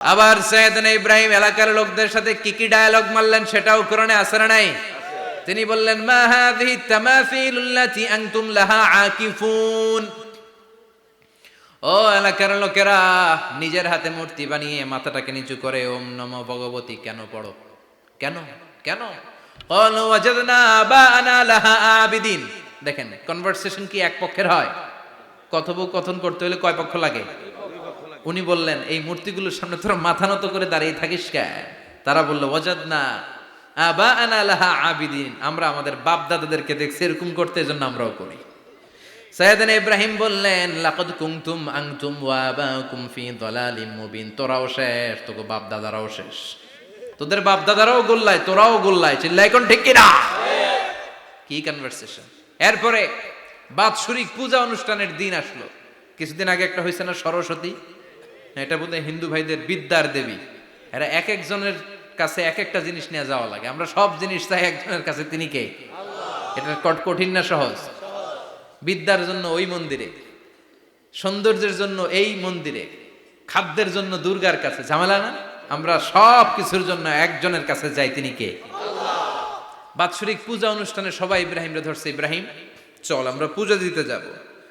আবার সৈয়দন ইব্রাহিম এলাকার লোকদের সাথে কি কি ডায়ালগ মারলেন সেটাও কোরআনে না নাই? তিনি বললেন, মা হাযিহি তামাসিলুল্লাতি আনতুম লাহা আকিফুন। ও এলাকার লোকেরা, নিজের হাতে মূর্তি বানিয়ে মাথাটাকে নিচু করে, ওম নমঃ ভগবতী, কেন পড়ো? কেন? কেন? ক্বালু ওয়াজাদনা আবাআনা লাহা আবিদিন। দেখেন কনভারসেশন কি এক পক্ষের হয়? কথোপকথন করতে হলে কয় পক্ষ লাগে? উনি বললেন, এই মূর্তিগুলোর সামনে তোরা মাথা নত করে দাঁড়িয়ে থাকিস কে? তারা বলল ওয়াজাদ না আবা আনা লাহা আবিদিন। আমরা আমাদের বাপ দাদাদেরকে দেখছি, এরকম করতে এজন্য আমরাও করি। সাইয়েদানা ইব্রাহিম বললেন, লাকাদ কুনতুম আনতুম ওয়া আবাকুম ফি দালালিম মুবিন। তোরাও শেষ, তোকে বাপ দাদারাও শেষ। তোদের বাপ দাদারাও গোল্লায়, তোরাও গোল্লায় চিল্লাই কোন ঠিক কিনা? কি কনভারসেশন এরপরে বাৎসরিক পূজা অনুষ্ঠানের দিন আসলো। কিছুদিন আগে একটা হয়েছে না সরস্বতী? এটা বোধহয় হিন্দু ভাইদের বিদ্যার দেবী। এরা এক একজনের কাছে এক একটা জিনিস নিয়ে যাওয়া লাগে। আমরা সব জিনিস চাই একজনের কাছে তিনি কে? এটা কট- কঠিন না সহজ? বিদ্যার জন্য ওই মন্দিরে সৌন্দর্যের জন্য এই মন্দিরে খাদ্যের জন্য দুর্গার কাছে। ঝামেলা না? আমরা সব কিছুর জন্য একজনের কাছে যাই তিনি কে? বাৎসরিক পূজা অনুষ্ঠানে সবাই ইব্রাহিমরে ধরছে। ইব্রাহিম চল আমরা পূজা দিতে যাব।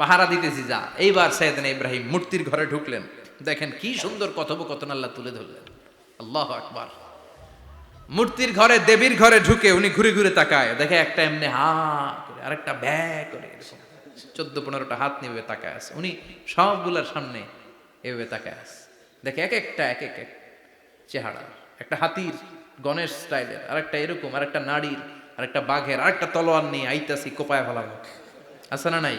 পাহারা দিতেছি, যা। এইবার সাইয়েদিন ইব্রাহিম মূর্তির ঘরে ঢুকলেন। দেখেন কি সুন্দর কথোপকথন আল্লাহ তুলে ধরলেন। আল্লাহ আকবার। মূর্তির ঘরে, দেবীর ঘরে ঢুকে উনি ঘুরে ঘুরে তাকায়। দেখে একটা এমনি হা করে, আরেকটা ব্যা করে চোদ্দ পনেরোটা হাত নিয়ে তাকায় আছে। উনি সবগুলোর সামনে এভাবে তাকায় আছে। দেখে এক একটা, এক এক এক চেহারা। একটা হাতির, গণেশ স্টাইলের, আরেকটা এরকম, আরেকটা নারীর, আরেকটা বাঘের, আরেকটা তলোয়ার নিয়ে আইতাছি কোপায় ফেলাবো। আছে না নাই?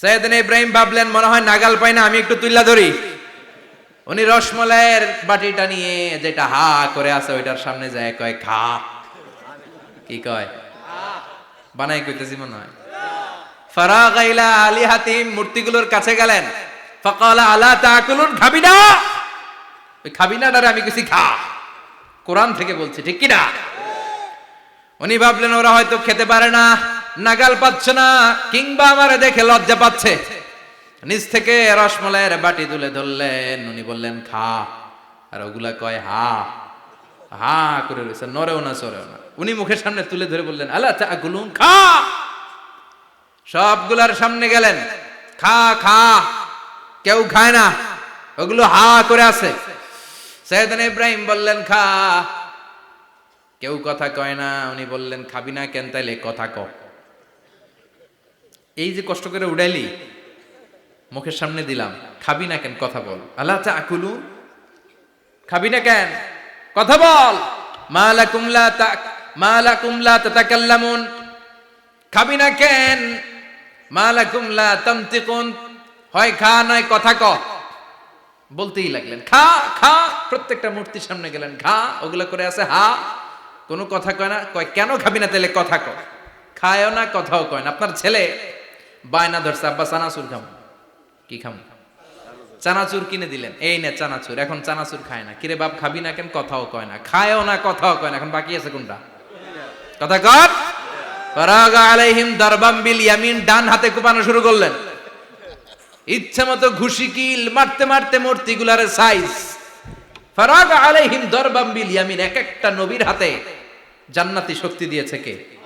সাইয়েদানা ইব্রাহিম ভাবলেন, মনে হয় নাগাল পাই না, আমি একটু তুল্লা ধরি। উনি রসমলাইয়ের বাটিটা নিয়ে যেটা হা করে আছে, ওইটার সামনে যায়, কয়, খা। কি কয়? বানাই কইতেছি মনে হয়। ফারাগাইলা আলী হাতিম মূর্তিগুলোর কাছে গেলেন। ফাকালা, আলা তাকুলুন খাবি না ওই খাবি না ডারে আমি কিছু খা। কোরআন থেকে বলছি, ঠিক কি না উনি ভাবলেন, ওরা হয়তো খেতে পারে না। নাগাল পাচ্ছে না, কিংবা আমারে দেখে লজ্জা পাচ্ছে। নিচ থেকে রসমলাইয়ের বাটি তুলে ধরলেন, উনি বললেন, খা। আর ওগুলা কয়, হা। হা করে রয়েছে নরেও না সরেও না। উনি মুখের সামনে তুলে ধরে বললেন আল্লাহ তা গুলুন খা। সবগুলার সামনে গেলেন, খা খা। কেউ খায় না, ওগুলো হা করে আছে। সৈয়দান ইব্রাহিম বললেন, খা। কেউ কথা কয় না, উনি বললেন, খাবি না কেন তাইলে কথা ক। এই যে কষ্ট করে উড়াইলি, মুখের সামনে দিলাম, খাবি না কেন? কথা বল। আল্লাহ তা আকুলু খাবি না কেন? কথা বল। মালা কুমলা মালা কুমলা তা তাতাকাল্লামুন। খাবি না কেন? মালা কুমলা তামতিকুন হয় খা, নয় কথা ক। বলতেই লাগলেন, খা খা। প্রত্যেকটা মূর্তির সামনে গেলেন, খা। ওগুলো করে আছে, হা। কোনো কথা কয় না, কয়, কেন খাবি না? তাহলে কথা ক। খায়ও না, কথাও কয় না। আপনার ছেলে বায়না ধরছে, আব্বা সানাসুর খাম। কি খাম? চানাচুর কিনে দিলেন। এই না, চানাচুর, এখন চানাচুর খায় না। কিরে বাপ, খাবি না কেন? কথাও কয় না। খায়ও না, কথাও কয় না। এখন বাকি আছে কোনটা? কথা কর। ফরাগ আলাইহিম দরবাম বিল ইয়ামিন। ডান হাতে কুপানো শুরু করলেন। ইচ্ছে মতো ঘুষি কিল, মারতে মারতে মূর্তিগুলার সাইজ ফরাগ আলাইহিম দরবাম বিল ইয়ামিন। এক একটা নবীর হাতে জান্নাতি শক্তি দিয়েছে কে?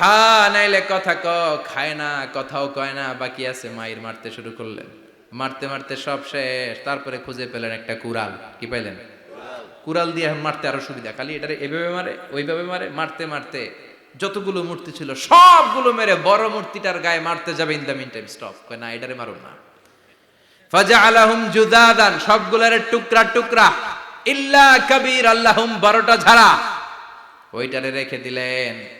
খা নাইলে কথা ক, খায় না, কথাও কয় না, বাকি আছে মায়ের মারতে শুরু করলেন। মারতে মারতে সব শেষ, তারপরে খুঁজে পেলেন একটা কুড়াল। কি পাইলেন? কুড়াল দিয়ে মারতে আরও সুবিধা। খালি এটারে এভাবে মারে, ওইভাবে মারে, মারতে মারতে যতগুলো মূর্তি ছিল, সবগুলো মেরে বড় মূর্তিটার গায়ে মারতে যাবে in the meantime stop কয়, না, এটারে মারুন না। ফাজা আলাহুম জুদাদান, সবগুলার টুকরা টুকরা। ইল্লা কবির আল্লাহুম বারোটা ঝাড়া। ওইটারে রেখে দিলেন।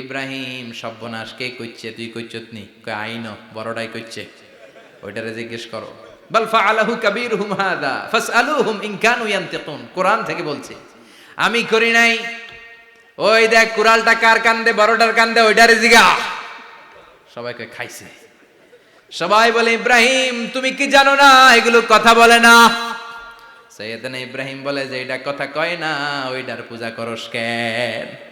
ইব্রাহিম, সর্বনাশ, কে কইছে তুই কইছত নি? কই আইন বড়টাই কইছে ওইটারে জিজ্ঞেস করো। বল ফাআলাহু কাবীরহুম হাদা, ফাসআলুহুম ইন কানু ইয়ান্তিকুন। কোরআন থেকে বলছে, আমি করি নাই। ওই দেখ কুরালটা কার কান্দে, বড়টার কান্দে, ওইটারে জিগা। সবাইকে খাইছে। সবাই বলে, ইব্রাহিম, তুমি কি জানো না? এগুলো কথা বলে না। সৈয়দনা ইব্রাহিম বলে যে এটা কথা কয় না ওইটার পূজা করস কেন?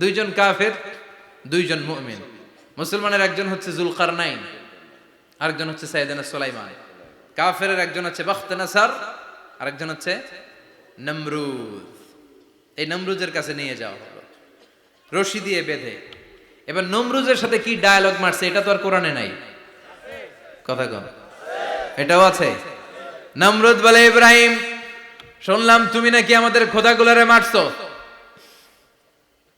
দুইজন কাফের, দুইজন মুমিন। মুসলমানের একজন হচ্ছে জুলকার নাইন আরেকজন হচ্ছে সাইদানা সোলাইমান। কাফের একজন হচ্ছে বখতে নাসার আরেকজন হচ্ছে নমরুদ এই নমরুজের কাছে নিয়ে যাওয়া হলো, রশি দিয়ে বেঁধে। এবার নমরুজের সাথে কি ডায়ালগ মারছে, এটা তো আর কোরআনে নাই। কথা কন এটাও আছে। নমরুদ বলে, ইব্রাহিম, শুনলাম তুমি নাকি আমাদের খোদাগুলারে মারছো।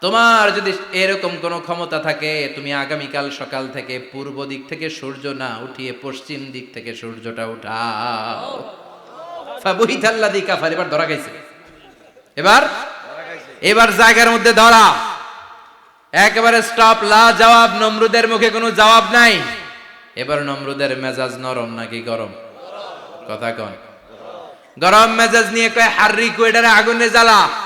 তোমার যদি এরকম কোনো ক্ষমতা থাকে, তুমি আগামীকাল সকাল থেকে পূর্ব দিক থেকে সূর্য না উঠিয়ে পশ্চিম দিক থেকে সূর্যটা উঠাও। কাফার, এবার ধরা গেছে এবার? এবার জায়গার মধ্যে ধরা। একেবারে স্টপ লা জবাব নমরুদের মুখে কোনো জবাব নাই। এবার নমরুদের মেজাজ নরম নাকি গরম? কথা কন। গরম মেজাজ নিয়ে কয় হার্রি এটারে আগুনে জ্বালা।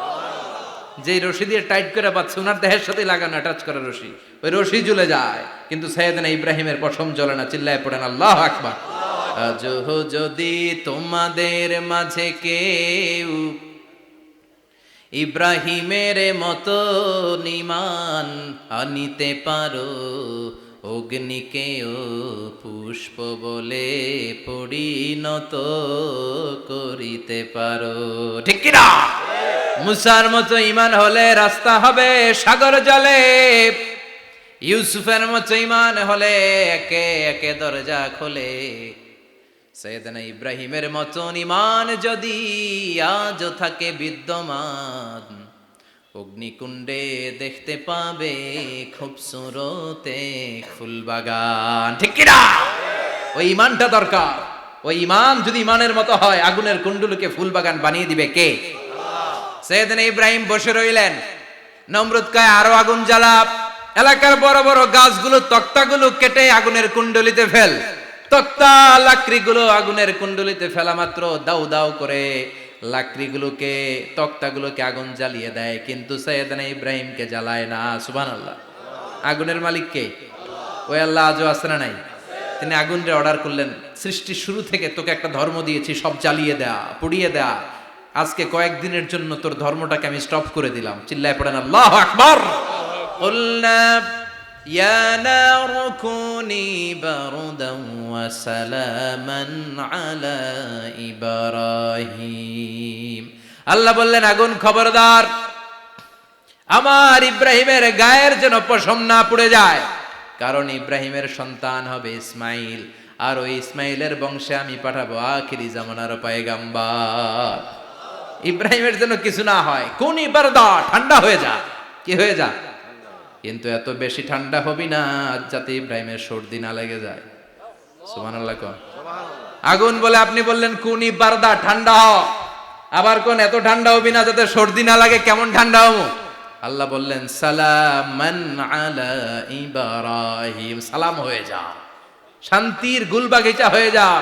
যে রশি দিয়ে টাইট করে পাচ্ছে ওনার দেহের সাথে লাগানো অ্যাটাচ করা রশি। ওই রশি জ্বলে যায়, কিন্তু সৈয়দনা ইব্রাহিমের পশম জ্বলে না, চিল্লায় পড়েন, আল্লাহ আকবার। আজহ যদি তোমাদের মাঝে কেউ ইব্রাহিমের মতো নিমান আনিতে পারো অগ্নিকেও পুষ্প বলে পরিণত করিতে পারো। ঠিক কিনা? মুসার মতো ইমান হলে রাস্তা হবে সাগর জলে। ইউসুফের মতো ইমান হলে একে একে দরজা খোলে। সৈয়দনা ইব্রাহিমের মতন ইমান যদি আজও থাকে বিদ্যমান, অগ্নিকুণ্ডে দেখতে পাবে খুব সুরতে ফুলবাগান ঠিক কিনা? ওই ইমানটা দরকার। ওই ইমান যদি ইমানের মতো হয়, আগুনের কুণ্ডুলকে ফুলবাগান বানিয়ে দিবে কে? সৈয়দনা ইব্রাহিম বসে রইলেন। নমরুদ কায়, আরও আগুন জ্বালা এলাকার বড় বড় গাছগুলো তক্তাগুলো কেটে আগুনের কুণ্ডলিতে ফেল। তক্তা লাকড়িগুলো আগুনের কুণ্ডলিতে ফেলা মাত্র দাউ দাউ করে। লাকড়িগুলোকে, তক্তাগুলোকে আগুন জ্বালিয়ে দেয়, কিন্তু সৈয়দনা ইব্রাহিমকে জ্বালায় না। সুবহানাল্লাহ। আগুনের মালিক কে? ওই আল্লাহ আজও আছে না নাই? তিনি আগুনরে অর্ডার করলেন। সৃষ্টির শুরু থেকে তোকে একটা ধর্ম দিয়েছি, সব জ্বালিয়ে দেয়া, পুড়িয়ে দেয়া। আজকে কয়েকদিনের জন্য তোর ধর্মটাকে আমি স্টপ করে দিলাম চিল্লায় পড়েন আল্লাহ আকবার قلنا يا نار كوني بردا وسلاما على إبراهيم আল্লাহ বললেন আগুন খবরদার আমার ইব্রাহিমের গায়ের যেন পশম না পুড়ে যায় কারণ ইব্রাহিমের সন্তান হবে ইসমাইল আর ওই ইসমাইলের বংশে আমি পাঠাবো আখিরি জামানার পায়গাম্বার ইব্রাহিমের যেন কিছু না হয়। কোন ইবারদা ঠান্ডা হয়ে যা। কি হয়ে যা? কিন্তু এত বেশি ঠান্ডা হবি না যাতে ইব্রাহিমের সর্দি না লেগে যায়। সুমান আগুন বলে আপনি বললেন, কোন ইবারদা ঠান্ডা হ। আবার কোন এত ঠান্ডা হবি না, যাতে সর্দি না লাগে, কেমন ঠান্ডা হব? আল্লাহ বললেন, সালামান আলা ইব্রাহিম। সালাম হয়ে যা। শান্তির গুলবাগিচা হয়ে যা।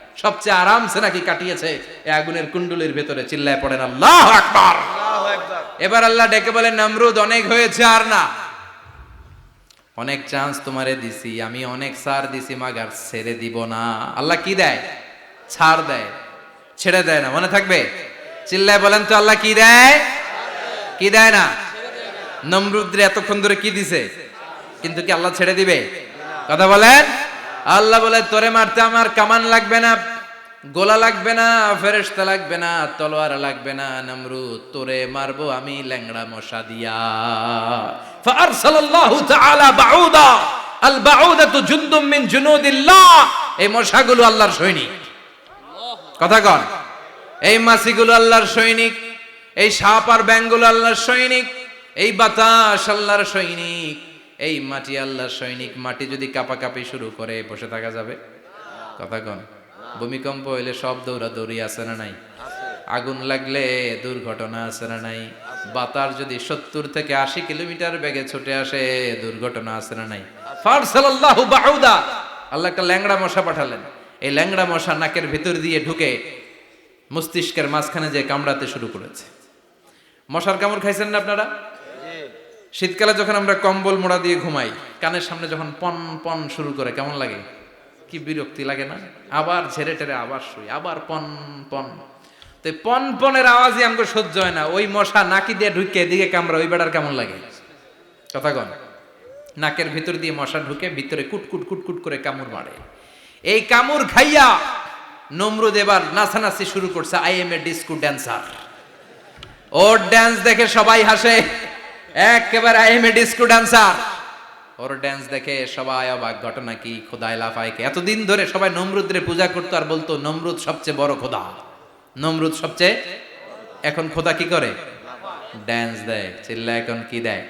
সবচেয়ে আরামসে নাকি কাটিয়েছে? এই আগুনের কুণ্ডলির ভেতরে চিল্লায় পড়েন আল্লাহ আকবার। এবার আল্লাহ ডেকে বলেন নমরুদ অনেক হয়েছে আর না? অনেক চান্স তোমারে দিছি আমি অনেক সার দিছি মাগার ছেড়ে দিব না। আল্লাহ কি দেয়? ছাড় দেয়। ছেড়ে দেয় না মনে থাকবে? চিল্লায় বলেন তো আল্লাহ কি দেয়? কি দেয় না? নমরুদ্রে এতক্ষণ ধরে কি দিছে? কিন্তু কি আল্লাহ ছেড়ে দিবে? কথা বলেন? আল্লাহ বলে, তোরে মারতে আমার কামান লাগবে না, গোলা লাগবে না, ফেরেশতা লাগবে না, তলোয়ার লাগবে না, নমরুদ, তোরে মারবো আমি ল্যাংড়া মশা দিয়া। ফারসালাল্লাহু তাআলা বাউদা, আল বাউদাতু জুনদুম মিন জুনুদিল্লাহ। এই মশাগুলো আল্লাহর সৈনিক। কথা কন। এই মাছিগুলো আল্লাহর সৈনিক, এই সাপ আর ব্যাঙগুলো আল্লাহর সৈনিক, এই বাতাস আল্লাহর সৈনিক। এই মাটি আল্লাহর সৈনিক, মাটি যদি কাপাকাপি শুরু করে বসে থাকা যাবে? কথা কন। ভূমিকম্প হইলে সব দৌড়া দৌড়ি আছে না নাই? আগুন লাগলে দুর্ঘটনা আছে না নাই? বাতাস যদি সত্তর থেকে আশি কিলোমিটার বেগে ছুটে আসে, দুর্ঘটনা আছে না নাই? আল্লাহ একটা ল্যাংড়া মশা পাঠালেন। এই ল্যাংড়া মশা নাকের ভিতর দিয়ে ঢুকে মস্তিষ্কের মাঝখানে যে কামড়াতে শুরু করেছে। মশার কামড় খাইছেন না আপনারা? শীতকালে যখন আমরা কম্বল মোড়া দিয়ে ঘুমাই, কানের সামনে যখন পন পন শুরু করে, কেমন লাগে? কি বিরক্তি লাগে না? আবার ঝেড়ে টেরে আবার শুই, আবার পন পন। তো পন, পনেরো আওয়াজই আমাকে সহ্য হয় না। ওই মশা নাকি দিয়ে ঢুকে, এদিকে কামড়া ওই বেড়ার কেমন লাগে? কথা কন। নাকের ভিতর দিয়ে মশা ঢুকে, ভিতরে কুটকুট কুটকুট করে কামড় মারে। এই কামড় খাইয়া নমরুদ এবার নাচানাচি শুরু করছে I am a disco dancer or dance দেখে সবাই হাসে। একেবারে I am a disco dancer or dance দেখে সবাই অবাক, ঘটনা কি? খোদায় লাফায় কে? এতদিন ধরে সবাই নমরুদ্রে পূজা করতো আর বলতো, নমরুদ সবচেয়ে বড় খোদা। নমরুদ সবচেয়ে এখন খোদা কি করে? ড্যান্স দেয় চিল্লা এখন কি দেয়?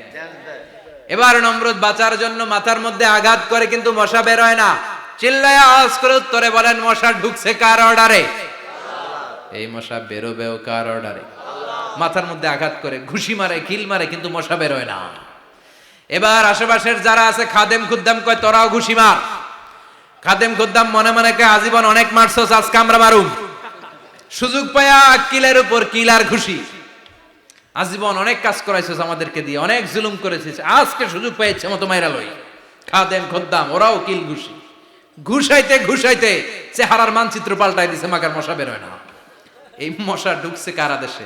এবার নমরুদ বাঁচার জন্য মাথার মধ্যে আঘাত করে, কিন্তু মশা বের হয় না। চিল্লায় আওয়াজ করে উত্তরে বলেন, মশা ঢুকছে কার অর্ডারে এই মশা বেরোবেও কার অর্ডারে মাথার মধ্যে আঘাত করে, ঘুষি মারে কিল মারে, কিন্তু মশা বেরোয় না। এবার আশেপাশের যারা আছে, খাদেম খুদ্দাম কয়, তোরাও ঘুষি মার। খাদেম খুদ্দাম মনে মনে কয়, আজীবন অনেক মারছস আজকে আমরা মারুম। সুযোগ পায়া কিলের উপর কিল আর ঘুষি। আজীবন অনেক কাজ করাইছিস আমাদেরকে দিয়ে, অনেক জুলুম করেছিস, আজকে সুযোগ পেয়েছে মতো মাইরা লই। খাদেম খদ্দাম, ওরাও কিল ঘুষি। ঘুষাইতে ঘুষাইতে, চেহারার মানচিত্র পাল্টাই দিছে মাকার মশা বেরোয় না। এই মশা ঢুকছে কারা দেশে?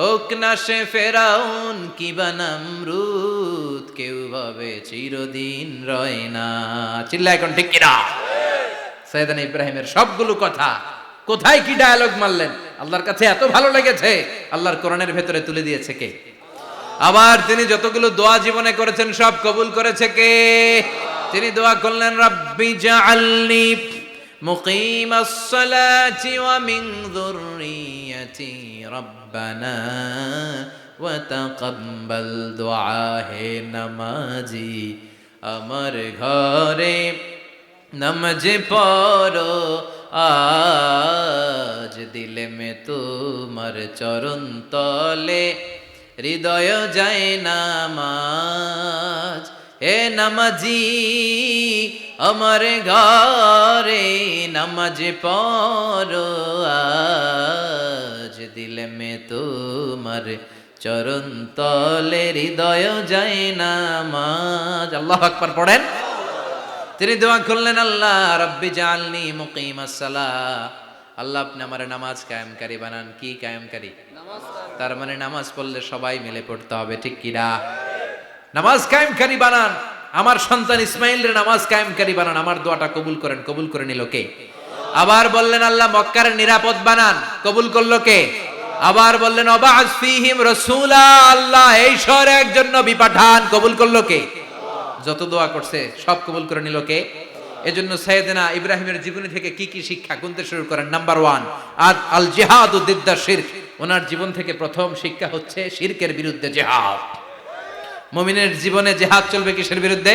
হোক না সে ফেরাউন, কি বানাম রুত কেউ ভাবে চিরদিন রয় না। চিল্লা এখন ঠিক কিনা? সৈয়দান ইব্রাহিমের সবগুলো কথা, কোথায় কি ডায়ালগ মারলেন? আল্লাহর কাছে এত ভালো লেগেছে, আল্লাহর কোরআনের ভেতরে তুলে দিয়েছে কে? আবার তিনি যতগুলো দোয়া জীবনে করেছেন, সব কবুল করেছে কে? তিনি দোয়া করলেন, রাব্বি জাআলনি মুকিমাস সালাতি ওয়া মিন যুররিয়াতি রাব্বি রব্বানা ওয়াতাকাব্বাল দুআ হে নামাজি আমার ঘরে নামাজ পড়ো আজ দিলে মে তোমার চরণ তলে হৃদয় যায় নামাজ হে নামাজি আমার ঘরে নামাজ পড়ো আজ দিলে মে তোমার চরণ তলে হৃদয় যায় নামাজ। আল্লাহ আকবার পড়েন। তিনি দোয়া করলেন, আল্লাহ রব্বি জালনি মুকিম আল্লাহ আপনি আমার নামাজ কায়েমকারী বানান। কি কায়েমকারী? তার মানে নামাজ পড়লে সবাই মিলে পড়তে হবে, ঠিক কিনা নামাজ কায়েমকারী বানান। আমার সন্তান ইসমাইলের নামাজ কায়েমকারী বানান। আমার দোয়াটা কবুল করেন। কবুল করে নিল কে? আবার বললেন, আল্লাহ মক্কার নিরাপদ বানান। কবুল করল কে? আবার বললেন অবাজ ফিহিম রসুলা, আল্লাহ এই শহরে একজন নবী পাঠান। কবুল করল কে? যত দোয়া করছে, সব কবুল করে নিল কে? এজন্য সৈয়দনা ইব্রাহিমের জীবনী থেকে কি কি শিক্ষা গুনতে শুরু করেন? নাম্বার ওয়ান, আদ আল জেহাদ উদ্দিদ্দা শিরক। ওনার জীবন থেকে প্রথম শিক্ষা হচ্ছে শিরকের বিরুদ্ধে জেহাদ। মমিনের জীবনে জেহাদ চলবে কিসের বিরুদ্ধে?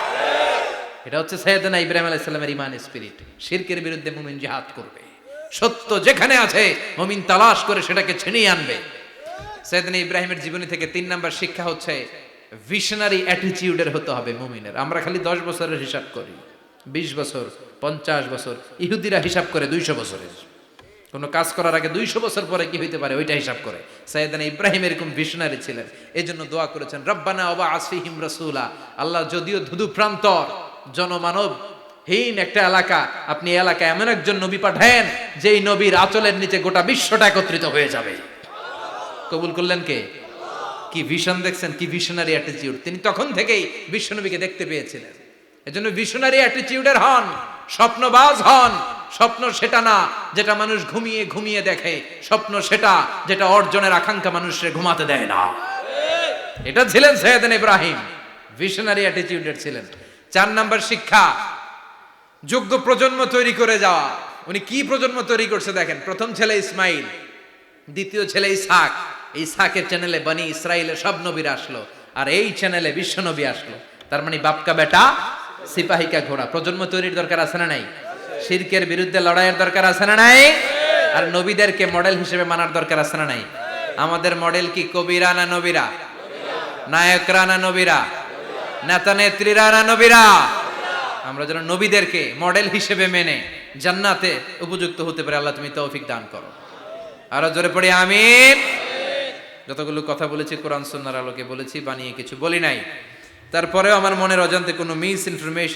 এটা হচ্ছে সৈয়দনা ইব্রাহিম আলাইহিস সালামের ইমান স্পিরিট। শিরকের বিরুদ্ধে মুমিন জিহাদ করবে। সত্য যেখানে আছে, মুমিন তালাশ করে সেটাকে ছিনিয়ে আনবে। সৈয়দনা ইব্রাহিমের জীবনী থেকে তিন নাম্বার শিক্ষা হচ্ছে ভিশনারি অ্যাটিটিউডের হতে হবে মুমিনের। আমরা খালি দশ বছরের হিসাব করি, বিশ বছর, পঞ্চাশ বছর, ইহুদিরা হিসাব করে দুইশো বছরের। কোনো কাজ করার আগে দুইশো বছর পরে কি হইতে পারে, ওইটা হিসাব করে। সাইদানা ইব্রাহিম এরকম ভিশনারি ছিলেন এই জন্য দোয়া করেছেন, রব্বানা অবা আসফিহিম রসুলা আল্লাহ যদিও ধুধু প্রান্তর জনমানব হীন একটা এলাকা। আপনি এই এলাকায় এমন একজন নবী পাঠায়েন, যেই নবীর আচলের নিচে গোটা বিশ্বটা একত্রিত হয়ে যাবে। কবুল করলেন কে? কি ভিশন দেখছেন? কি ভিশনারি অ্যাটিটিউড তিনি তখন থেকেই বিশ্বনবীকে দেখতে পেয়েছিলেন। এজন্য ভিশনারি অ্যাটিটিউডের হন, স্বপ্নবাজ হন। স্বপ্ন সেটা না, যেটা মানুষ ঘুমিয়ে ঘুমিয়ে দেখে। স্বপ্ন সেটা, যেটা অর্জনের আকাঙ্ক্ষা মানুষের ঘুমাতে দেয় না। এটা ছিলেন সৈয়দান ইব্রাহিম। ভিশনারি অ্যাটিটিউডের ছিলেন। চার নাম্বার শিক্ষা, যোগ্য প্রজন্ম তৈরি করে যাওয়া। উনি কি প্রজন্ম তৈরি করছে দেখেন? প্রথম ছেলে ইসমাইল, দ্বিতীয় ছেলে ইসাক এই ইসাকের চ্যানেলে বানি ইসরায়েলের সব নবীরা আসলো, আর এই চ্যানেলে বিশ্ব নবী আসলো। তার মানে বাপকা বেটা, সিপাহিকা ঘোড়া। প্রজন্ম তৈরির দরকার আছে না নাই? শিরকের বিরুদ্ধে লড়াইয়ের দরকার আছে না নাই? আর নবীদেরকে মডেল হিসেবে মানার দরকার আছে না নাই? আমাদের মডেল কি? কবিরা না নবীরা? নায়করা না নবীরা? নেতা নেত্রীরা, না নবীরা? আমরা যেন নবীদেরকে মডেল হিসেবে মেনে জান্নাতে উপযুক্ত হতে পারে আল্লাহ তুমি তৌফিক দান করো। আরও জোরে পড়ি আমির যতগুলো কথা বলেছি, কোরআন সন্ন্যার আলোকে বলেছি, বানিয়ে কিছু বলি নাই। তারপরেও আমার মনের অজান্তে কোনো মিস ইনফরমেশন